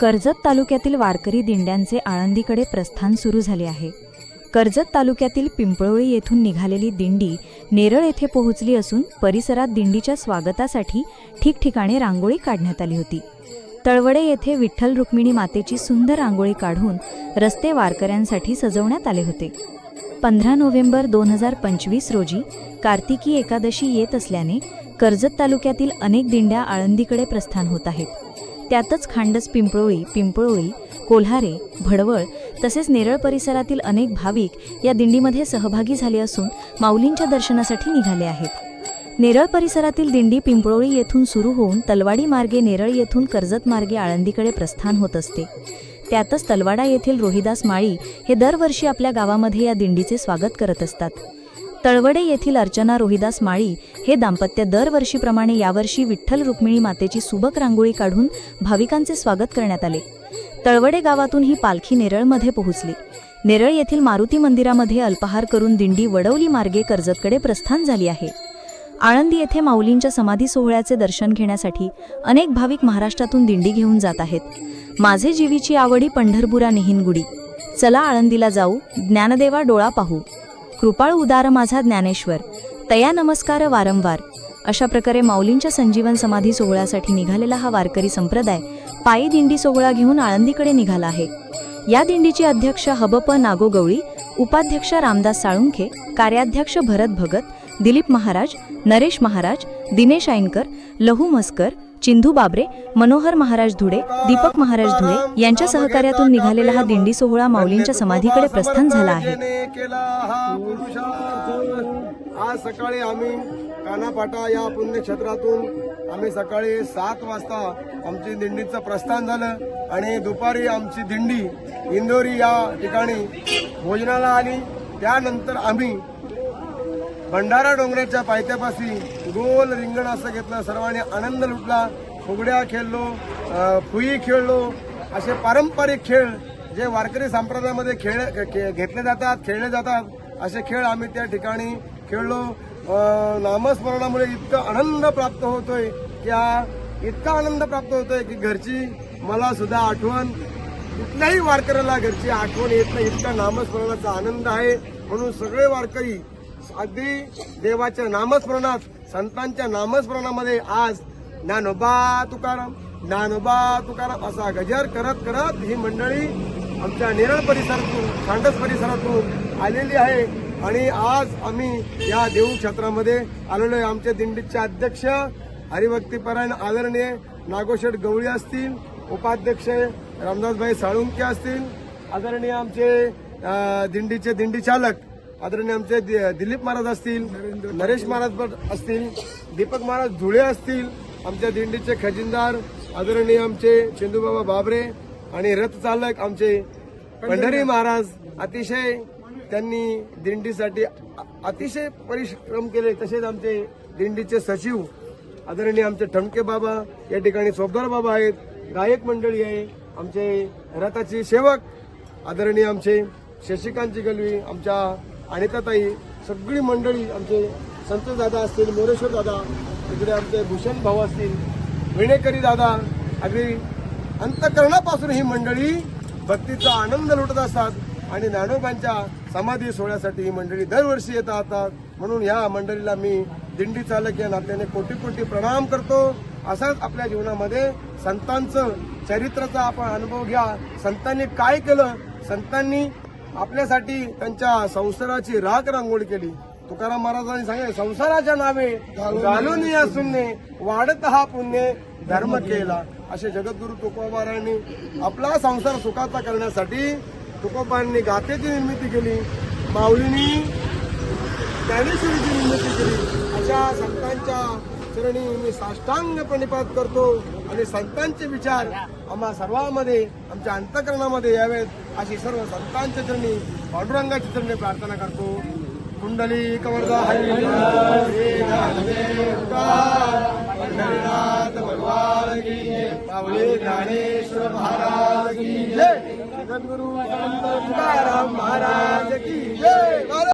कर्जत तालुक्यातील वारकरी दिंड्यांचे आळंदीकडे प्रस्थान सुरू झाले आहे. कर्जत तालुक्यातील पिंपळोळी येथून निघालेली दिंडी नेरळ येथे पोहोचली असून परिसरात दिंडीच्या स्वागतासाठी ठिकठिकाणी रांगोळी काढण्यात आली होती. तळवडे येथे विठ्ठल रुक्मिणी मातेची सुंदर रांगोळी काढून रस्ते वारकऱ्यांसाठी सजवण्यात आले होते. पंधरा नोव्हेंबर दोन हजार पंचवीस रोजी कार्तिकी एकादशी येत असल्याने कर्जत तालुक्यातील अनेक दिंड्या आळंदीकडे प्रस्थान होत आहेत. त्यातच खांडस पिंपळोळी पिंपळोळी कोल्हारे भडवळ तसेच नेरळ परिसरातील अनेक भाविक या दिंडीमध्ये सहभागी झाले असून माऊलींच्या दर्शनासाठी निघाले आहेत. नेरळ परिसरातील दिंडी पिंपळोळी येथून सुरू होऊन तलवाडी मार्गे नेरळ येथून कर्जत मार्गे आळंदीकडे प्रस्थान होत असते. त्यातच तलवाडा येथील रोहिदास माळी हे दरवर्षी आपल्या गावामध्ये या दिंडीचे स्वागत करत असतात. तळवडे येथील अर्चना रोहिदास माळी हे दाम्पत्य दरवर्षीप्रमाणे यावर्षी विठ्ठल रुक्मिणी मातेची सुबक रांगोळी काढून भाविकांचे स्वागत करण्यात आले. तळवडे गावातून ही पालखी नेरळमध्ये पोहोचली. नेरळ येथील मारुती मंदिरामध्ये अल्पहार करून दिंडी वडवली मार्गे कर्जतकडे प्रस्थान झाली आहे. आळंदी येथे माऊलींच्या समाधी सोहळ्याचे दर्शन घेण्यासाठी अनेक भाविक महाराष्ट्रातून दिंडी घेऊन जात आहेत. माझे जीवीची आवडी पंढरपुरा निहिनगुडी. चला आळंदीला जाऊ. ज्ञानदेवा डोळा पाहू. कृपाळ उदार माझा ज्ञानेश्वर. तया नमस्कार वारंवार. अशा प्रकारे माऊलींच्या संजीवन समाधी सोहळ्यासाठी निघालेला हा वारकरी संप्रदाय पायी दिंडी सोहळा घेऊन आळंदीकडे निघाला आहे. या दिंडीचे अध्यक्ष हबप नागोगवळी उपाध्यक्ष रामदास साळुंखे कार्याध्यक्ष भरत भगत दिलीप महाराज नरेश महाराज दिनेश ऐनकर लहू मस्कर चिंधू बाबरे मनोहर महाराज धुडे दीपक महाराज धुळे यांच्या सहकार्यातून निघालेला हा दिंडी सोहळा माऊलींच्या समाधीकडे प्रस्थान झाला आहे. केला आज सकाळी आम्ही कानापाटा या पुण्यक्षेत्रातून आम्ही सकाळी सात वाजता आमची दिंडीचं प्रस्थान झालं आणि दुपारी आमची दिंडी इंदोरी या ठिकाणी भोजनाला आली. त्यानंतर आम्ही भंडारा डोंगराच्या पायथ्यापाशी गोल रिंगण असं घेतलं. सर्वांनी आनंद लुटला. फुगड्या खेळलो फुई खेळलो. असे पारंपरिक खेळ जे वारकरी संप्रदायामध्ये खेळ खे- घेतले जातात खेळले जातात असे खेळ आम्ही त्या ठिकाणी खेळलो. नामस्मरणामुळे इतकं आनंद प्राप्त होतोय की इतका आनंद प्राप्त होतोय की घरची मला सुद्धा आठवण कुठल्याही वारकऱ्याला घरची आठवण येत नाही. इतका नामस्मरणाचा आनंद आहे. म्हणून सगळे वारकरी अगदी देवाच्या नामस्मरणात संतांच्या नामस्मरणामध्ये आज ज्ञानोबा तुकाराम ज्ञानोबा तुकाराम असा गजर करत करत ही मंडळी आमच्या नेरळ परिसरातून खांडस परिसरातून आलेली आहे. आणि आज आम्ही या देऊ क्षेत्रामध्ये आलेलो आहे. आमच्या दिंडीचे अध्यक्ष हरिभक्तीपरायण आदरणीय नागोशेठ गवळी असतील उपाध्यक्ष रामदासभाई साळुंके असतील आदरणीय आमचे दिंडीचे दिंडी चालक आदरणीय आमचे दि- दिलीप महाराज असतील नरेश महाराज असतील दीपक महाराज धुळे असतील आमच्या दिंडीचे खजिनदार आदरणीय आमचे चंदूबाबा बाबरे आणि रथ चालक आमचे पंढरी महाराज अतिशय त्यांनी दिंडीसाठी अतिशय परिश्रम केले तसेच आमचे दिंडीचे सचिव आदरणीय आमचे ठमके बाबा या ठिकाणी सोबदार बाबा आहेत गायक मंडळी आहे आमचे रथाचे सेवक आदरणीय आमचे शशिकांतची गलवी आमच्या अनिताताई सगळी मंडळी आमचे संत दादा असतील मोरेश्वर दादा तिकडे आमचे भूषण भाऊ असतील विणेकरी दादा अगदी अंतकरणापासून ही मंडळी भक्तीचा आनंद लुटत असतात आणि ज्ञानोबांच्या समाधी सोहळ्यासाठी ही मंडळी दरवर्षी येत राहतात. म्हणून या मंडळीला मी दिंडी चालक या नात्याने कोटी कोटी प्रणाम करतो. असाच आपल्या जीवनामध्ये संतांचं चरित्राचा आपण अनुभव घ्या. संतांनी काय केलं? संतांनी आपल्यासाठी त्यांच्या संसाराची राख रांगोळी केली. तुकाराम महाराजांनी सांगितले संसाराच्या नावे घालून या वाढत हा पुण्य धर्म केला. असे जगद्गुरु तुकोबारांनी आपला संसार सुखाचा करण्यासाठी तुकोबांनी गातेची निर्मिती केली माऊलींनी ज्ञानेश्वरीची निर्मिती केली. अशा संतांच्या चरणी मी साष्टांग प्रणिपात करतो. आणि संतांचे विचार आम्हा सर्वांमध्ये आमच्या अंतकरणामध्ये यावेत. अशी सर्व संतांच्या चरणी पांडुरंगाच्या चरणी प्रार्थना करतो. कुंडली कवर्धा हरी पंढरीनाथ भगवान की जय. ज्ञानेश्वर महाराज की जय. जगद्गुरु तुकाराम महाराज की जय.